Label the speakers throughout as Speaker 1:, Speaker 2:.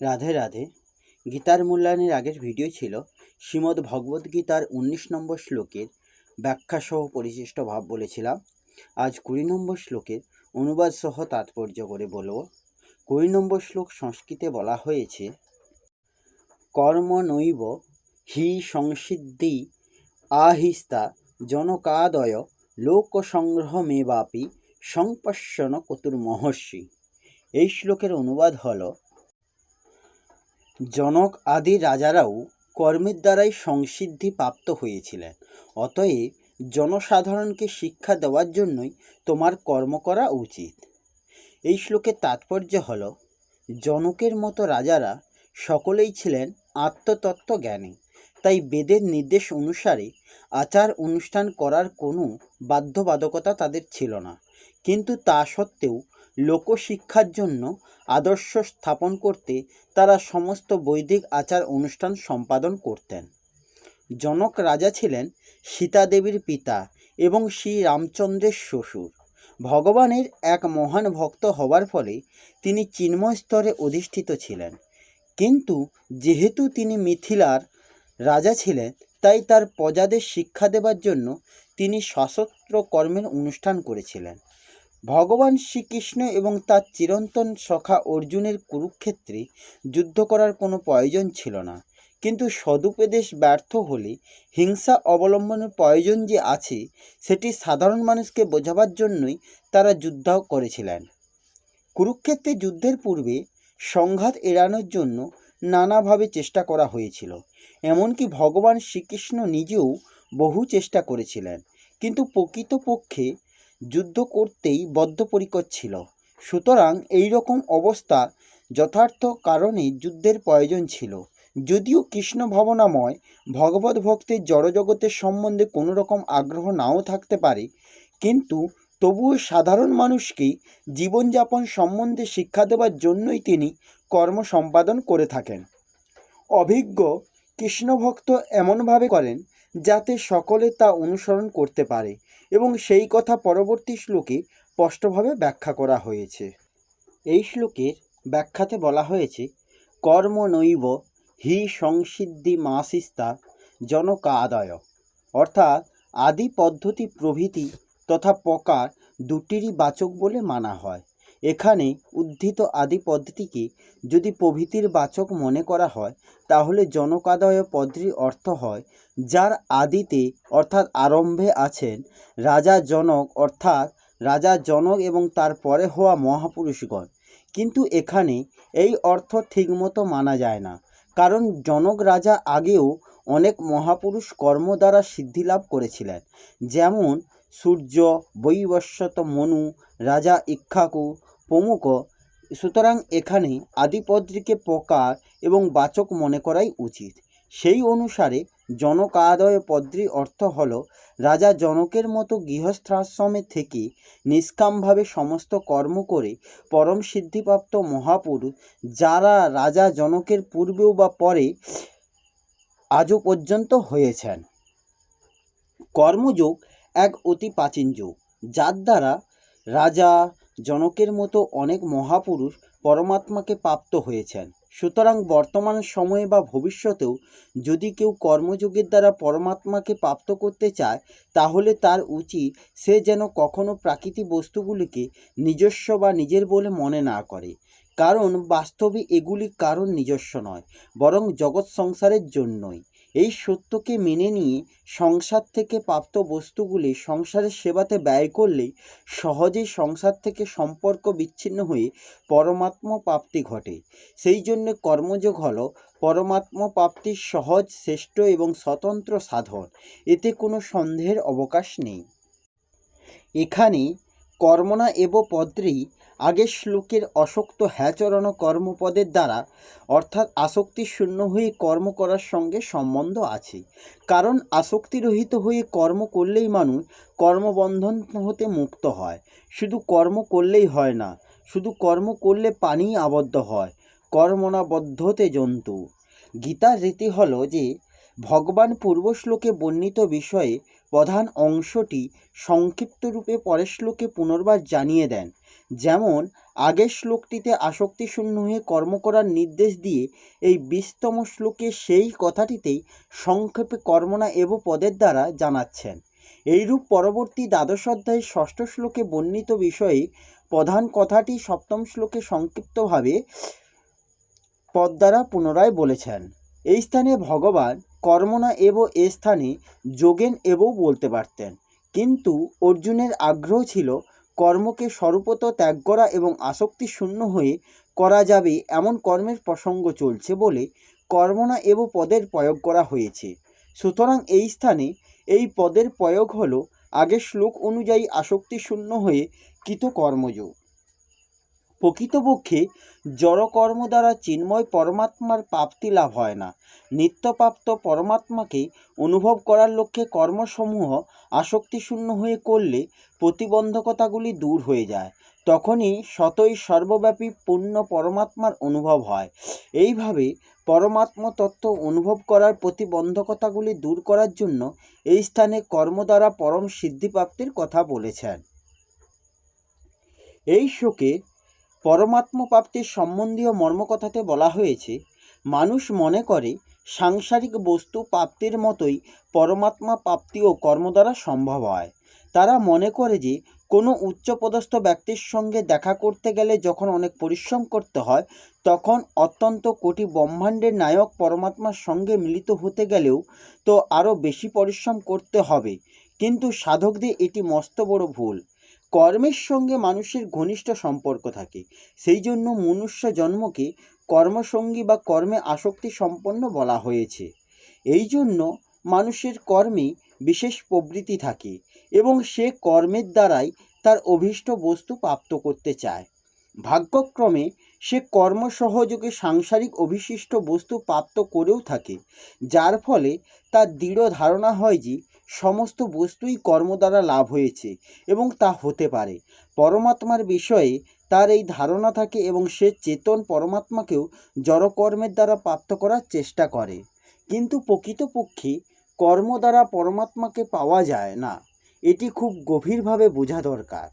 Speaker 1: রাধে রাধে। গীতার মূল্যায়নের আগের ভিডিও ছিল শ্রীমদ্ ভগবদ্ গীতার উনিশ নম্বর শ্লোকের ব্যাখ্যাসহ পরিশিষ্ট ভাব বলেছিলাম। আজ কুড়ি নম্বর শ্লোকের অনুবাদ সহ তাৎপর্য করে বলব। কুড়ি নম্বর শ্লোক সংস্কৃতে বলা হয়েছে, কর্ম নৈব হি সংসিদ্ধি আহিস্তা জনকাদয় লোক লোকসংগ্রহমেবাপি সংপশ্যন কতুর্মহর্ষি। এই শ্লোকের অনুবাদ হলো জনক আদি রাজারাও কর্মের দ্বারাই সংসিদ্ধি প্রাপ্ত হয়েছিলেন। অতএব জনসাধারণকে শিক্ষা দেওয়ার জন্যই তোমার কর্ম করা উচিত। এই শ্লোকের তাৎপর্য হল, জনকের মতো রাজারা সকলেই ছিলেন আত্মতত্ত্ব জ্ঞানী তাই বেদের নির্দেশ অনুসারে আচার অনুষ্ঠান করার কোনো বাধ্যবাধকতা তাদের ছিল না। কিন্তু তা সত্ত্বেও লোকশিক্ষার জন্য আদর্শ স্থাপন করতে তারা সমস্ত বৈদিক আচার অনুষ্ঠান সম্পাদন করতেন। জনক রাজা ছিলেন সীতা দেবীর পিতা এবং শ্রী রামচন্দ্রের শ্বশুর। ভগবানের এক মহান ভক্ত হওয়ার ফলে তিনি চিন্ময় স্তরে অধিষ্ঠিত ছিলেন। কিন্তু যেহেতু তিনি মিথিলার রাজা ছিলেন, তাই তার প্রজাদের শিক্ষা দেবার জন্য তিনি সশস্ত্র কর্মের অনুষ্ঠান করেছিলেন। ভগবান শ্রীকৃষ্ণ এবং তার চিরন্তন সখা অর্জুনের কুরুক্ষেত্রে যুদ্ধ করার কোনো প্রয়োজন ছিল না। কিন্তু সদুপদেশ ব্যর্থ হলে, হিংসা অবলম্বনের প্রয়োজন যে আছে, সেটি সাধারণ মানুষকে বোঝাবার জন্যই তারা যুদ্ধ করেছিলেন। কুরুক্ষেত্রে যুদ্ধের পূর্বে সংঘাত এড়ানোর জন্য নানাভাবে চেষ্টা করা হয়েছিল। এমনকি ভগবান শ্রীকৃষ্ণ নিজেও বহু চেষ্টা করেছিলেন। কিন্তু প্রকৃতপক্ষে যুদ্ধ করতেই বদ্ধপরিকর ছিল। সুতরাং এই রকম অবস্থা যথার্থ কারণে যুদ্ধের প্রয়োজন ছিল। যদিও কৃষ্ণ ভাবনাময় ভগবত ভক্তের জড়জগতের সম্বন্ধে কোনো রকম আগ্রহ নাও থাকতে পারে, কিন্তু তবুও সাধারণ মানুষকে জীবনযাপন সম্বন্ধে শিক্ষা দেওয়ার জন্যই তিনি কর্ম সম্পাদন করে থাকেন। অভিজ্ঞ কৃষ্ণভক্ত এমনভাবে করেন যাতে সকলে তা অনুসরণ করতে পারে এবং সেই কথা পরবর্তী শ্লোকে স্পষ্টভাবে ব্যাখ্যা করা হয়েছে। এই শ্লোকের ব্যাখ্যাতে বলা হয়েছে, কর্ম নৈব হি সংসিদ্ধি মাসিস্তা জনকাদয়। অর্থাৎ আদি পদ্ধতি প্রভৃতি তথা প্রকার দুটিরই বাচক বলে মানা হয়। এখানে উদ্ধৃত আদি পদ্ধতিকে যদি প্রভৃতির বাচক মনে করা হয়, তাহলে জনকাদয় পদটির অর্থ হয়, যার আদিতে অর্থাৎ আরম্ভে আছেন রাজা জনক অর্থাৎ রাজা জনক এবং তারপরে হওয়া মহাপুরুষগণ। কিন্তু এখানে এই অর্থ ঠিকমতো মানা যায় না, কারণ জনক রাজা আগেও অনেক মহাপুরুষ কর্ম দ্বারা সিদ্ধি লাভ করেছিলেন। যেমন সূর্য বৈবস্বত মনু, রাজা ইক্ষাকু প্রমুখ। সুতরাং এখানে আদিপদ্রিকে প্রকার এবং বাচক মনে করাই উচিত। সেই অনুসারে জনকাদয় পদ্রি অর্থ হল, রাজা জনকের মতো গৃহস্থাশ্রমে থেকে নিষ্কামভাবে সমস্ত কর্ম করে পরম সিদ্ধিপ্রাপ্ত মহাপুরুষ, যারা রাজা জনকের পূর্বেও বা পরে আজও পর্যন্ত হয়েছেন। কর্মযোগ এক অতি প্রাচীন যুগ, যার দ্বারা রাজা জনকের মতো অনেক মহাপুরুষ পরমাত্মাকে প্রাপ্ত হয়েছেন। সুতরাং বর্তমান সময়ে বা ভবিষ্যতেও যদি কেউ কর্মযোগের দ্বারা পরমাত্মাকে প্রাপ্ত করতে চায়, তাহলে তার উচিত সে যেন কখনো প্রাকৃতিক বস্তুগুলিকে নিজস্ব বা নিজের বলে মনে না করে। কারণ বাস্তবে এগুলি কারণ নিজস্ব নয়, বরং জগৎ সংসারের জন্যই। এই সত্যকে মেনে নিয়ে সংসার থেকে প্রাপ্ত বস্তুগুলি সংসারের সেবাতে ব্যয় করলে সহজেই সংসার থেকে সম্পর্ক বিচ্ছিন্ন হয়ে পরমাত্ম প্রাপ্তি ঘটে। সেই জন্য কর্মযোগ হল পরমাত্ম প্রাপ্তির সহজ, শ্রেষ্ঠ এবং স্বতন্ত্র সাধন। এতে কোনো সন্দেহের অবকাশ নেই। এখানে কর্মনা এব পদ্রি আগের শ্লোকের অশক্ত হ্যাচরণ কর্মপদের দ্বারা, অর্থাৎ আসক্তি শূন্য হয়ে কর্ম করার সঙ্গে সম্বন্ধ আছে। কারণ আসক্তিরহিত হয়ে কর্ম করলেই মানুষ কর্মবন্ধন হতে মুক্ত হয়। শুধু কর্ম করলেই হয় না, শুধু কর্ম করলে পানি আবদ্ধ হয়। কর্মনা বদ্ধতে জন্তু। গীতার রীতি হলো যে, ভগবান পূর্ব শ্লোকে বর্ণিত বিষয়ে প্রধান অংশটি সংক্ষিপ্ত রূপে পরের শ্লোকে পুনর্বার জানিয়ে দেন। যেমন, আগের শ্লোকটিতে আসক্তিশূন্য হয়ে কর্ম করার নির্দেশ দিয়ে এই বিশতম শ্লোকে সেই কথাটিতেই সংক্ষেপে কর্মনা এব পদের দ্বারা জানাচ্ছেন। এইরূপ পরবর্তী দ্বাদশ অধ্যায়ের ষষ্ঠ শ্লোকে বর্ণিত বিষয়ে প্রধান কথাটি সপ্তম শ্লোকে সংক্ষিপ্তভাবে পদ দ্বারা পুনরায় বলেছেন। এই স্থানে ভগবান কর্মনা এব স্থানে যোগেন এবও বলতে পারতেন। কিন্তু অর্জুনের আগ্রহ ছিল কর্মকে স্বরূপত ত্যাগ করা এবং আসক্তি শূন্য হয়ে করা যাবে এমন কর্মের প্রসঙ্গ চলছে বলে কর্মনা এব পদের প্রয়োগ করা হয়েছে। সুতরাং এই স্থানে এই পদের প্রয়োগ হলো আগের শ্লোক অনুযায়ী আসক্তি শূন্য হয়ে কৃত কর্মযোগ প্রকৃতপক্ষে জড়কর্ম দ্বারা চিন্ময় পরমাত্মার প্রাপ্তি লাভ হয় না। নিত্যপ্রাপ্ত পরমাত্মাকে অনুভব করার লক্ষ্যে কর্মসমূহ আসক্তিশূন্য হয়ে করলে প্রতিবন্ধকতাগুলি দূর হয়ে যায়। তখনই শতই সর্বব্যাপী পূর্ণ পরমাত্মার অনুভব হয়। এইভাবে পরমাত্ম তত্ত্ব অনুভব করার প্রতিবন্ধকতাগুলি দূর করার জন্য এই স্থানে কর্ম দ্বারা পরম সিদ্ধিপ্রাপ্তির কথা বলেছেন। এই শোকে পরমাত্ম প্রাপ্তির সম্বন্ধীয় মর্মকথাতে বলা হয়েছে, মানুষ মনে করে সাংসারিক বস্তু প্রাপ্তির মতোই পরমাত্মা প্রাপ্তিও কর্ম দ্বারা সম্ভব হয়। তারা মনে করে যে, কোনো উচ্চপদস্থ ব্যক্তির সঙ্গে দেখা করতে গেলে যখন অনেক পরিশ্রম করতে হয়, তখন অত্যন্ত কোটি ব্রহ্মাণ্ডের নায়ক পরমাত্মার সঙ্গে মিলিত হতে গেলেও তো আরও বেশি পরিশ্রম করতে হবে। কিন্তু সাধকদের এটি মস্ত বড় ভুল। কর্মের সঙ্গে মানুষের ঘনিষ্ঠ সম্পর্ক থাকে। সেই জন্য মনুষ্য জন্মকে কর্মসঙ্গী বা কর্মে আসক্তি সম্পন্ন বলা হয়েছে। এই জন্য মানুষের কর্মে বিশেষ প্রবৃত্তি থাকে এবং সে কর্মের দ্বারাই তার অভীষ্ট বস্তু প্রাপ্ত করতে চায়। ভাগ্যক্রমে সে কর্ম সহযোগে সাংসারিক অভিশিষ্ট বস্তু প্রাপ্ত করেও থাকে, যার ফলে তার দৃঢ় ধারণা হয় যে সমস্ত বস্তুই কর্ম দ্বারা লাভ হয়েছে এবং তা হতে পারে। পরমাত্মার বিষয়ে তার এই ধারণা থাকে এবং সে চেতন পরমাত্মাকেও জড়কর্মের দ্বারা প্রাপ্ত করার চেষ্টা করে। কিন্তু প্রকৃতপক্ষে কর্ম দ্বারা পরমাত্মাকে পাওয়া যায় না। এটি খুব গভীরভাবে বোঝা দরকার।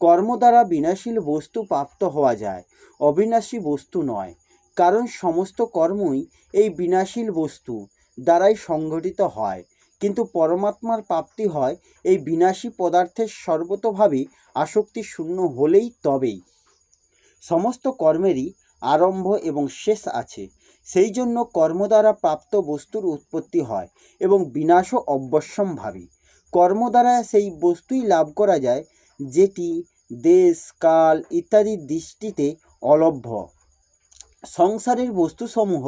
Speaker 1: কর্ম দ্বারা বিনাশীল বস্তু প্রাপ্ত হওয়া যায়, অবিনাশী বস্তু নয়। কারণ সমস্ত কর্মই এই বিনাশীল বস্তু দ্বারাই সংঘটিত হয়। কিন্তু পরমাত্মার প্রাপ্তি হয় এই বিনাশী পদার্থের সর্বতভাবে আসক্তি শূন্য হলেই তবেই। সমস্ত কর্মেরই আরম্ভ এবং শেষ আছে, সেই জন্য কর্ম দ্বারা প্রাপ্ত বস্তুর উৎপত্তি হয় এবং বিনাশও অবশ্যম্ভাবী। কর্ম দ্বারা সেই বস্তুই লাভ করা যায়, যেটি দেশ, কাল ইত্যাদি দৃষ্টিতে অলভ্য। সংসারের বস্তুসমূহ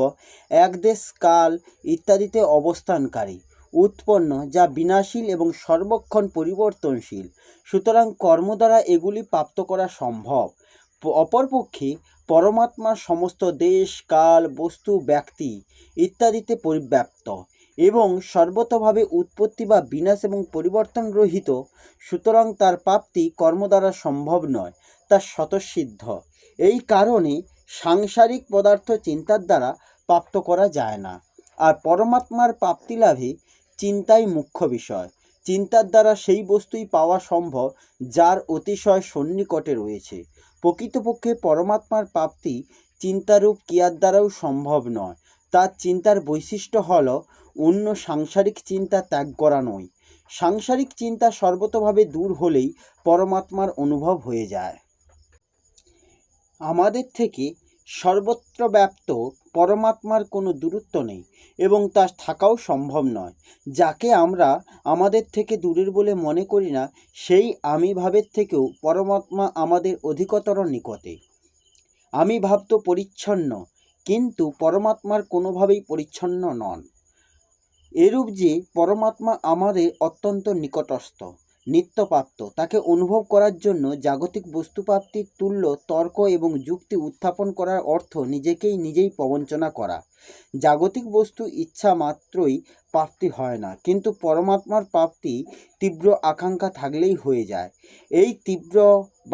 Speaker 1: এক দেশ, কাল ইত্যাদিতে অবস্থানকারী। উৎপন্ন, যা বিনাশীল এবং সর্বক্ষণ পরিবর্তনশীল। সুতরাং কর্ম দ্বারা এগুলি প্রাপ্ত করা সম্ভব। অপরপক্ষে পরমাত্মা সমস্ত দেশ, কাল, বস্তু, ব্যক্তি ইত্যাদিতে পরিব্যাপ্ত এবং সর্বতভাবে উৎপত্তি বা বিনাশ এবং পরিবর্তন রহিত সুতরাং তার প্রাপ্তি কর্ম দ্বারা সম্ভব নয়, তা স্বতঃসিদ্ধ। এই কারণে সাংসারিক পদার্থ চিন্তার দ্বারা প্রাপ্ত করা যায় না। আর পরমাত্মার প্রাপ্তি লাভে চিন্তাই মুখ্য বিষয়। চিন্তার দ্বারা সেই বস্তুই পাওয়া সম্ভব যার অতিশয় সন্নিকটে রয়েছে। প্রকৃতপক্ষে পরমাত্মার প্রাপ্তি চিন্তারূপ ক্রিয়ার দ্বারাও সম্ভব নয়। তার চিন্তার বৈশিষ্ট্য হল অন্য সাংসারিক চিন্তা ত্যাগ করা নয়। সাংসারিক চিন্তা সর্বতভাবে দূর হলেই পরমাত্মার অনুভব হয়ে যায়। আমাদের থেকে সর্বত্র ব্যাপ্ত পরমাত্মার কোনো দূরত্ব নেই এবং তা থাকাও সম্ভব নয়। যাকে আমরা আমাদের থেকে দূরের বলে মনে করি না, সেই আমি ভাবের থেকেও পরমাত্মা আমাদের অধিকতর নিকটে। আমি ভাব তো পরিচ্ছন্ন, কিন্তু পরমাত্মার কোনোভাবেই পরিচ্ছন্ন নন। এরূপ যে পরমাত্মা আমাদের অত্যন্ত নিকটস্থ। নিত্যপ্রাপ্ত। তাকে অনুভব করার জন্য জাগতিক বস্তুপ্রাপ্তির তুল্য, তর্ক এবং যুক্তি উত্থাপন করার অর্থ নিজেকেই নিজেই প্রবঞ্চনা করা। জাগতিক বস্তু ইচ্ছা মাত্রই প্রাপ্তি হয় না, কিন্তু পরমাত্মার প্রাপ্তি তীব্র আকাঙ্ক্ষা থাকলেই হয়ে যায়। এই তীব্র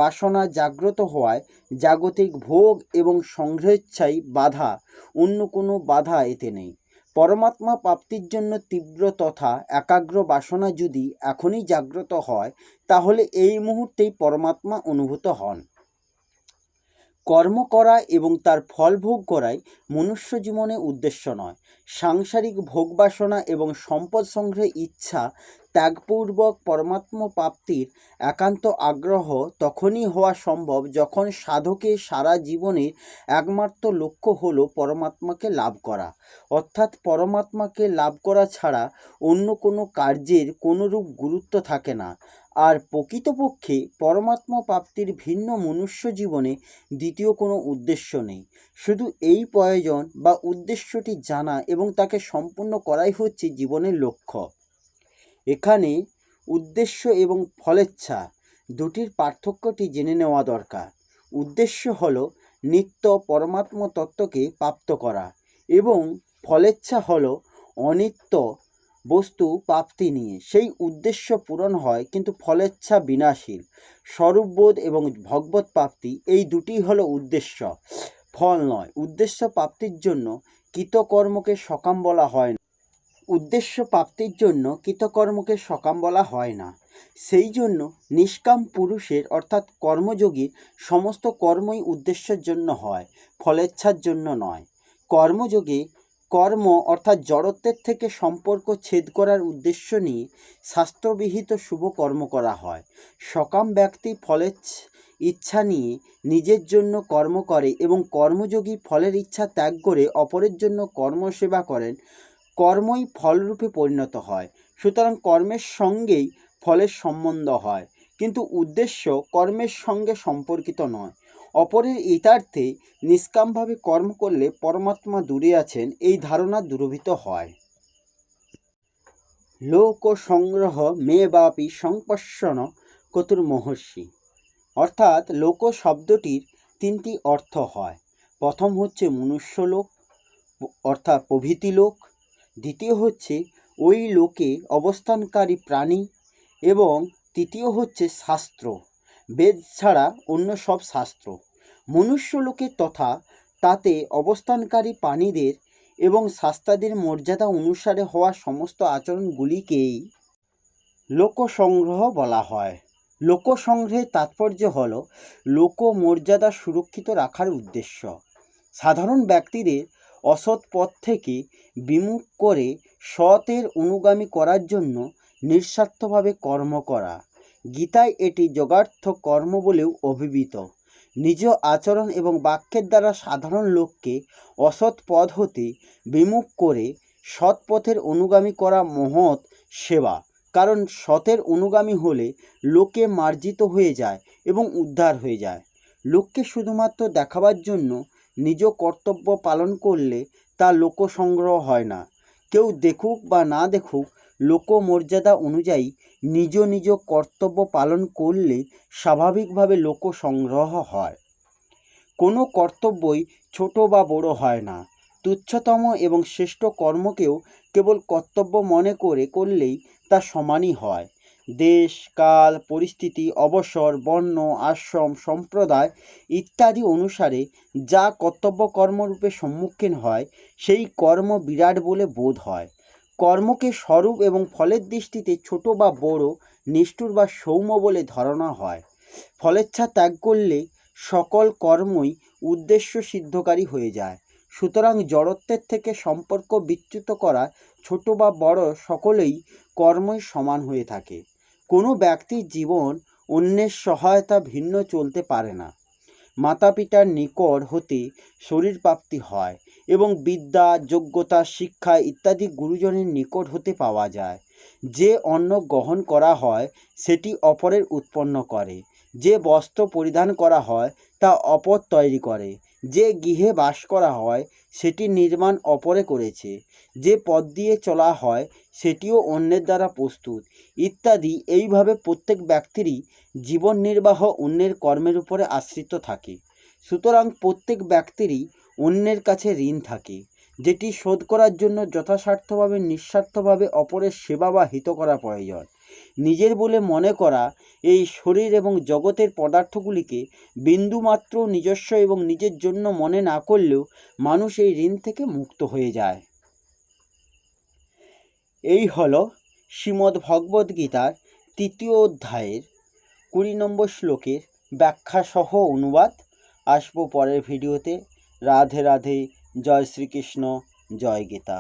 Speaker 1: বাসনা জাগ্রত হওয়ায় জাগতিক ভোগ এবং সংগ্রহেচ্ছাই বাধা, অন্য কোনো বাধা এতে নেই। পরমাত্মা প্রাপ্তির জন্য তীব্র তথা একাগ্র বাসনা যদি এখনই জাগ্রত হয়, তাহলে এই মুহূর্তেই পরমাত্মা অনুভূত হন। কর্ম করা এবং তার ফল ভোগ করাই মনুষ্য জীবনে উদ্দেশ্য নয়। সাংসারিক ভোগ বাসনা এবং সম্পদ সংগ্রহের ইচ্ছা, ত্যাগপূর্বক পরমাত্ম প্রাপ্তির একান্ত আগ্রহ তখনই হওয়া সম্ভব যখন সাধকের সারা জীবনের একমাত্র লক্ষ্য হল পরমাত্মাকে লাভ করা। অর্থাৎ পরমাত্মাকে লাভ করা ছাড়া অন্য কোনো কার্যের কোনোরূপ গুরুত্ব থাকে না। আর প্রকৃতপক্ষে পরমাত্মা প্রাপ্তির ভিন্ন মনুষ্য জীবনে দ্বিতীয় কোনো উদ্দেশ্য নেই। শুধু এই প্রয়োজন বা উদ্দেশ্যটি জানা এবং তাকে সম্পূর্ণ করাই হচ্ছে জীবনের লক্ষ্য। এখানে উদ্দেশ্য এবং ফলেচ্ছা দুটির পার্থক্যটি জেনে নেওয়া দরকার। উদ্দেশ্য হল নিত্য পরমাত্ম তত্ত্বকে প্রাপ্ত করা এবং ফলেচ্ছা হল অনিত্য বস্তু প্রাপ্তি নিয়ে। সেই উদ্দেশ্য পূরণ হয়, কিন্তু ফলেচ্ছা বিনাশীল। স্বরূপবোধ এবং ভগবত প্রাপ্তি, এই দুটি হলো উদ্দেশ্য। ফল নয়, উদ্দেশ্য প্রাপ্তির জন্য কৃতকর্মকে সকাম বলা হয় না। উদ্দেশ্য প্রাপ্তির জন্য কৃতকর্মকে সকাম বলা হয় না। সেই জন্য নিষ্কাম পুরুষের, অর্থাৎ কর্মযোগীর, সমস্ত কর্মই উদ্দেশ্যের জন্য হয়, ফলেচ্ছার জন্য নয়। কর্মযোগে কর্ম অর্থাৎ জড়ত্বের থেকে সম্পর্ক ছেদ করার উদ্দেশ্য নিয়ে শাস্ত্রবিহিত শুভ কর্ম করা হয়। সকাম ব্যক্তি ফলের ইচ্ছা নিয়ে নিজের জন্য কর্ম করে এবং কর্মযোগী ফলের ইচ্ছা ত্যাগ করে অপরের জন্য কর্মসেবা করেন, কর্মই ফলরূপে পরিণত হয়। সুতরাং কর্মের সঙ্গেই ফলের সম্বন্ধ হয়। কিন্তু উদ্দেশ্য কর্মের সঙ্গে সম্পর্কিত নয়। অপরের ইতার্থে নিষ্কামভাবে কর্ম করলে পরমাত্মা দূরে আছেন, এই ধারণা দূরভূত হয়। লোক সংগ্রহ মে বাপি সংপর্ষণ কতুর মহর্ষি। অর্থাৎ লোক শব্দটির তিনটি অর্থ হয়। প্রথম হচ্ছে মনুষ্যলোক, অর্থাৎ প্রভৃতি লোক। দ্বিতীয় হচ্ছে ওই লোকে অবস্থানকারী প্রাণী। এবং তৃতীয় হচ্ছে শাস্ত্র। বেদ ছাড়া অন্য সব শাস্ত্র। মনুষ্য লোকে তথা তাতে অবস্থানকারী প্রাণীদের এবং শাস্তাদের মর্যাদা অনুসারে হওয়া সমস্ত আচরণগুলিকেই লোকসংগ্রহ বলা হয়। লোকসংগ্রহের তাৎপর্য হল লোক মর্যাদা সুরক্ষিত রাখার উদ্দেশ্য। সাধারণ ব্যক্তিদের অসৎ পথ থেকে বিমুখ করে সতের অনুগামী করার জন্য নিঃস্বার্থভাবে কর্ম করা। গীতায় এটি যোগার্থ কর্ম বলেও অভিহিত। নিজ আচরণ এবং বাক্যের দ্বারা সাধারণ লোককে অসৎ পথ হতে বিমুখ করে সৎ পথের অনুগামী করা মহৎ সেবা, কারণ সতের অনুগামী হলে লোকে মার্জিত হয়ে যায় এবং উদ্ধার হয়ে যায়। লোককে শুধুমাত্র দেখাবার জন্য নিজ কর্তব্য পালন করলে তা লোকসংগ্রহ হয় না। কেউ দেখুক বা না দেখুক লোকমর্যাদা অনুযায়ী নিজ নিজ কর্তব্য পালন করলে স্বাভাবিকভাবে লোকসংগ্রহ হয়। কোনো কর্তব্যই ছোট বা বড় হয় না। তুচ্ছতম এবং শ্রেষ্ঠ কর্মকেও কেবল কর্তব্য মনে করে করলেই তা সমানই হয়। দেশ, কাল, পরিস্থিতি, অবসর, বর্ণ, আশ্রম, সম্প্রদায় ইত্যাদি অনুসারে যা কর্তব্য কর্মরূপে সম্মুখীন হয়, সেই কর্ম বিরাট বলে বোধ হয়। কর্মকে স্বরূপ এবং ফলের দৃষ্টিতে ছোট বা বড়, নিষ্ঠুর বা সৌম্য বলে ধারণা হয়। ফলেচ্ছা ত্যাগ করলে সকল কর্মই উদ্দেশ্য সিদ্ধকারী হয়ে যায়। সুতরাং জড়ত্বের থেকে সম্পর্ক বিচ্যুত করা ছোট বা বড় সকলেই কর্মই সমান হয়ে থাকে। কোনো ব্যক্তির জীবন অন্যের সহায়তা ভিন্ন চলতে পারে না। মাতা পিতার নিকট হতে শরীর প্রাপ্তি হয়। এবং বিদ্যা, যোগ্যতা, শিক্ষা ইত্যাদি গুরুজনের নিকট হতে পাওয়া যায়। যে অন্ন গ্রহণ করা হয়, সেটি অপরের উৎপন্ন করে। যে বস্ত্র পরিধান করা হয়, তা অপর তৈরি করে। যে গৃহে বাস করা হয়, সেটি নির্মাণ অপরে করেছে। যে পথ দিয়ে চলা হয়, সেটিও অন্যের দ্বারা প্রস্তুত। ইত্যাদি এইভাবে প্রত্যেক ব্যক্তিরই জীবন নির্বাহ অন্যের কর্মের উপরে আশ্রিত থাকে। সুতরাং প্রত্যেক ব্যক্তিরই অন্যের কাছে ঋণ থাকে, যেটি শোধ করার জন্য যথাসার্থভাবে, নিঃস্বার্থভাবে অপরের সেবা বা হিত করা প্রয়োজন। নিজের বলে মনে করা এই শরীর এবং জগতের পদার্থগুলিকে বিন্দুমাত্র নিজস্ব এবং নিজের জন্য মনে না করলেও মানুষ এই ঋণ থেকে মুক্ত হয়ে যায়। এই হল শ্রীমদ্ ভগবদ্ গীতার তৃতীয় অধ্যায়ের কুড়ি নম্বর শ্লোকের ব্যাখ্যাসহ অনুবাদ। আসব পরের ভিডিওতে। রাধে রাধে জয় শ্রীকৃষ্ণ জয় গীতা।